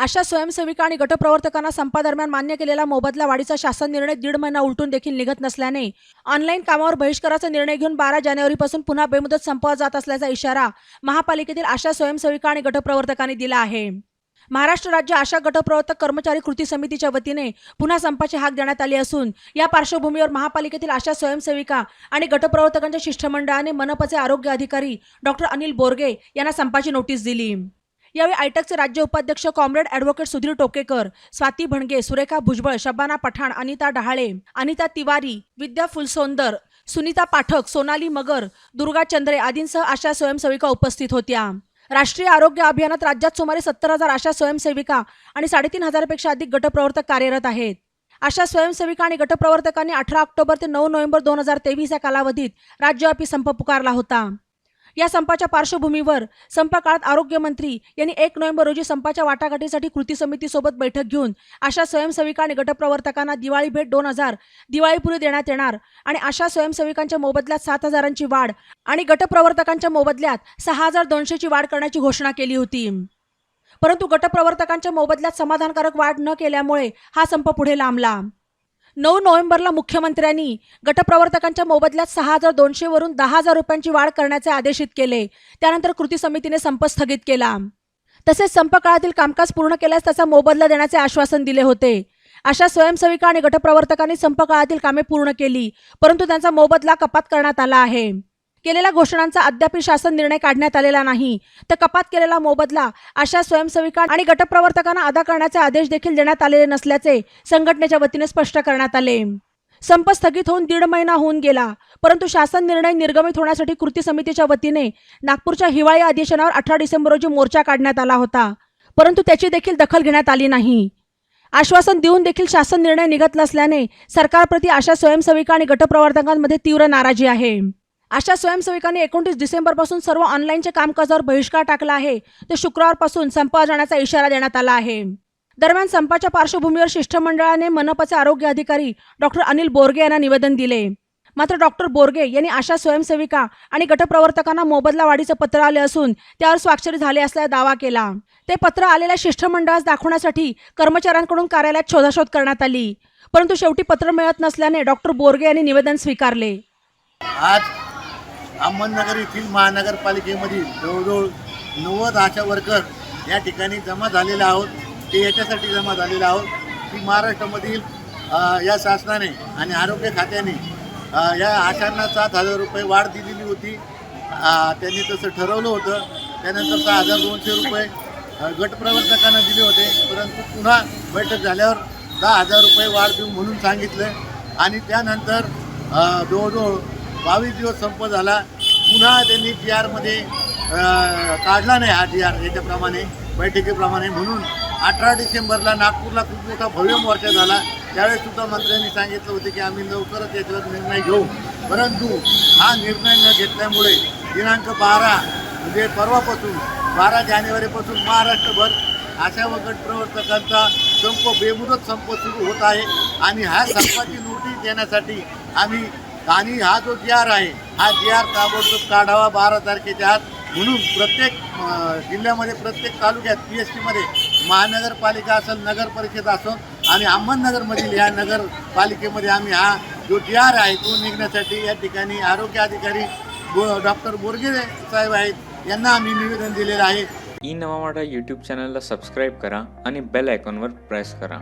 आशा स्वयंसेविका आणि गटप्रवर्तकांना संपादरम्यान मान्य केलेला मोबदला वाढीचा शासन निर्णय दीड महिना उलटून देखील निघत नसल्याने ऑनलाईन कामावर बहिष्काराचा निर्णय घेऊन बारा जानेवारीपासून पुन्हा बेमुदत संपवा जात असल्याचा इशारा महापालिकेतील आशा स्वयंसेविका आणि गटप्रवर्तकांनी दिला आहे. महाराष्ट्र राज्य आशा गटप्रवर्तक कर्मचारी कृती समितीच्या वतीने पुन्हा संपाची हाक देण्यात आली असून या पार्श्वभूमीवर महापालिकेतील आशा स्वयंसेविका आणि गटप्रवर्तकांच्या शिष्टमंडळाने मनपाचे आरोग्य अधिकारी डॉक्टर अनिल बोरगे यांना संपाची नोटीस दिली. यावेळी आयटकचे राज्य उपाध्यक्ष कॉम्रेड अॅडव्होकेट सुधीर टोकेकर स्वाती भणगे सुरेखा भुजबळ शबाना पठाण अनिता डहाळे अनिता तिवारी विद्या फुलसोंदर सुनीता पाठक सोनाली मगर दुर्गा चंद्रे आदींसह आशा स्वयंसेविका उपस्थित होत्या. राष्ट्रीय आरोग्य अभियानात राज्यात सुमारे सत्तर हजार आशा स्वयंसेविका आणि साडेतीन हजारपेक्षा अधिक गटप्रवर्तक कार्यरत आहेत. आशा स्वयंसेविका आणि गटप्रवर्तकांनी अठरा ऑक्टोबर ते नऊ नोव्हेंबर दोन हजार तेवीस या कालावधीत राज्यव्यापी संप पुकारला होता. या संपाच्या पार्श्वभूमीवर संपकाळात आरोग्यमंत्री यांनी एक नोव्हेंबर रोजी संपाच्या वाटाघाटीसाठी कृती समितीसोबत बैठक घेऊन आशा स्वयंसेविका आणि गटप्रवर्तकांना दिवाळी भेट दोन हजार दिवाळीपुरी देण्यात येणार आणि आशा स्वयंसेविकांच्या मोबदल्यात सात हजारांची वाढ आणि गटप्रवर्तकांच्या मोबदल्यात सहा हजार दोनशेची वाढ करण्याची घोषणा केली होती. परंतु गटप्रवर्तकांच्या मोबदल्यात समाधानकारक वाढ न केल्यामुळे हा संप पुढे लांबला. नऊ नोव्हेंबरला मुख्यमंत्र्यांनी गटप्रवर्तकांच्या मोबदल्यात सहा हजार दोनशे वरून दहा हजार रुपयांची वाढ करण्याचे आदेशित केले. त्यानंतर कृती समितीने संप स्थगित केला. तसेच संप काळातील कामकाज पूर्ण केल्यास त्याचा मोबदला देण्याचे आश्वासन दिले होते. अशा स्वयंसेविका आणि गटप्रवर्तकांनी संप काळातील कामे पूर्ण केली परंतु त्यांचा मोबदला कपात करण्यात आला आहे. केलेल्या घोषणांचा अद्यापही शासन निर्णय काढण्यात आलेला नाही. तर कपात केलेला मोबदला अशा स्वयंसेविका आणि गटप्रवर्तकांना अदा करण्याचे आदेश देखील देण्यात आलेले नसल्याचे संघटनेच्या वतीने स्पष्ट करण्यात आले. संप स्थगित होऊन दीड महिना होऊन गेला. परंतु शासन निर्णय निर्गमित होण्यासाठी कृती समितीच्या वतीने नागपूरच्या हिवाळी अधिवेशनावर अठरा डिसेंबर रोजी मोर्चा काढण्यात आला होता. परंतु त्याची देखील दखल घेण्यात आली नाही. आश्वासन देऊन देखील शासन निर्णय निघत नसल्याने सरकारप्रती अशा स्वयंसेविका आणि गटप्रवर्तकांमध्ये तीव्र नाराजी आहे. अशा स्वयंसेविकांनी एकोणतीस डिसेंबरपासून सर्व ऑनलाईनच्या कामकाजावर बहिष्कार टाकला आहे. तर शुक्रवारपासून संप जाण्याचा इशारा देण्यात आला आहे. दरम्यान संपाच्या पार्श्वभूमीवर शिष्टमंडळाने मनपाचे आरोग्य अधिकारी डॉक्टर अनिल बोरगे यांना निवेदन दिले. मात्र डॉक्टर बोरगे यांनी आशा स्वयंसेविका आणि गटप्रवर्तकांना मोबदला वाढीचं पत्र आले असून त्यावर स्वाक्षरी झाले असल्याचा दावा केला. ते पत्र आलेल्या शिष्टमंडळास दाखवण्यासाठी कर्मचाऱ्यांकडून कार्यालयात शोधाशोध करण्यात आली. परंतु शेवटी पत्र मिळत नसल्याने डॉक्टर बोरगे यांनी निवेदन स्वीकारले. आज अहमदनगर येथील महानगरपालिकेमधील जवळजवळ नव्वद आशा वर्कर या ठिकाणी जमा झालेले आहोत. ते याच्यासाठी जमा झालेले आहोत की महाराष्ट्रामधील या शासनाने आणि आरोग्य खात्याने या आशांना सात हजार रुपये वाढ दिलेली होती. त्यांनी तसं ठरवलं होतं. त्यानंतर सहा हजार दोनशे रुपये गटप्रवर्तकांना दिले होते. परंतु पुन्हा बैठक झाल्यावर दहा हजार रुपये वाढ देऊ म्हणून सांगितलं. आणि त्यानंतर जवळजवळ बावीस दिवस संप झाला. पुन्हा त्यांनी जी आरमध्ये काढला नाही हा जी आर याच्याप्रमाणे बैठकीप्रमाणे. म्हणून अठरा डिसेंबरला नागपूरला खूप मोठा भव्य मोर्चा झाला. त्यावेळेस सुद्धा मंत्र्यांनी सांगितलं होतं की आम्ही लवकरच याच्यावर निर्णय घेऊ. परंतु हा निर्णय न घेतल्यामुळे दिनांक बारा म्हणजे परवापासून बारा जानेवारीपासून महाराष्ट्रभर आशा वगट प्रवर्तकांचा संप बेमुदत संप सुरू होत आहे. आणि ह्या संपाची नोटीस देण्यासाठी आम्ही आणि हा जो जी आर आहे हा जी आर ताबडतोब काढावा बारा तारखेच्या आत. म्हणून प्रत्येक जिल्ह्यामध्ये प्रत्येक तालुक्यात पी एस टीमध्ये महानगरपालिका असेल नगर परिषद असेल आणि अहमदनगरमधील या नगरपालिकेमध्ये आम्ही हा जो जी आर आहे तो निघण्यासाठी या ठिकाणी आरोग्य अधिकारी बो डॉक्टर बोरगे साहेब आहेत यांना आम्ही निवेदन दिलेलं आहे. ई नवा मराठा यूट्यूब चॅनलला सबस्क्राईब करा आणि बेल आयकॉनवर प्रेस करा.